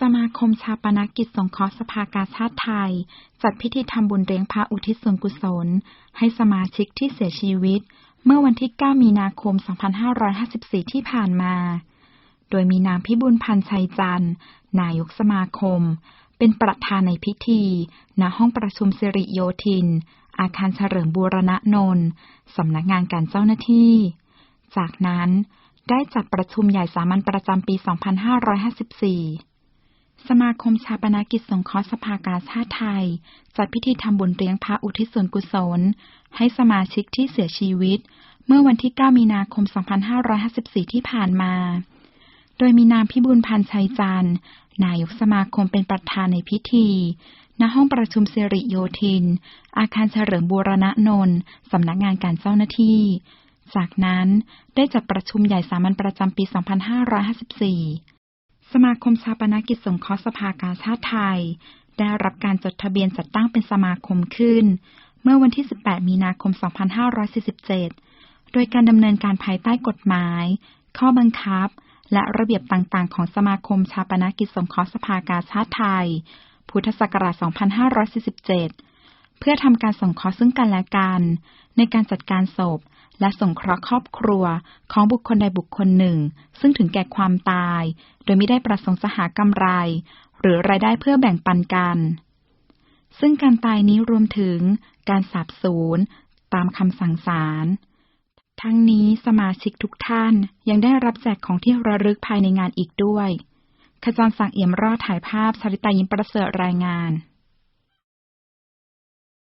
สมาคมชาปนกิจสงเคราะห์สภากาชาติไทย จัดพิธีทำบุญเลี้ยงพระอุทิศส่วนกุศล ให้สมาชิกที่เสียชีวิต เมื่อวันที่ 9 มีนาคม 2554 ที่ผ่านมา โดยมีนางพิบูลพันชัยจันทร์ นายกสมาคม เป็นประธานในพิธี ณ ห้องประชุมสิริโยธิน อาคารเฉลิมบูรณะนนท์สำนักงานการเจ้าหน้าที่ จากนั้นได้จัดประชุมใหญ่สามัญประจำปี 2554 สมาคมชาปนกิจสงเคราะห์สภากาชาติไทย จัดพิธีทำบุญเลี้ยงพระอุทิศส่วนกุศล ให้สมาชิกที่เสียชีวิต เมื่อวันที่ 9 มีนาคม 2554 ที่ผ่านมา โดยมีนามพิบูลพันธ์ชัยจันทร์ นายกสมาคมเป็นประธานในพิธี ณ ห้องประชุมสิริโยธิน อาคารเฉลิมบูรณะนนท์สำนักงานการเจ้าหน้าที่ จากนั้นได้จัดประชุมใหญ่สามัญประจำปี 2554 สมาคมชาปนกิจสงเคราะห์สภากาชาติไทย ได้รับการจดทะเบียนจัดตั้งเป็นสมาคมขึ้น เมื่อวันที่ 18 มีนาคม 2547 โดยการดำเนินการภายใต้กฎหมาย ข้อบังคับ และระเบียบต่างๆ ของสมาคมชาปนกิจสงเคราะห์สภากาชาติไทย พุทธศักราช 2547 เพื่อทำการสงเคราะห์ซึ่งกันและกัน ในการจัดการศพ และสงเคราะห์ครอบครัวของบุคคลใดบุคคลหนึ่ง ซึ่งถึงแก่ความตาย โดยไม่ได้ประสงค์จะหากำไร หรือรายได้เพื่อแบ่งปันกัน ซึ่งการตายนี้รวมถึงการสาบสูญตามคำสั่งศาลทั้งนี้สมาชิกทุกท่านยังได้รับแจกของที่ระลึกภายในงานอีกด้วย ขจรศักดิ์เอี่ยมรอดถ่ายภาพชริตายิ้มประเสริฐรายงาน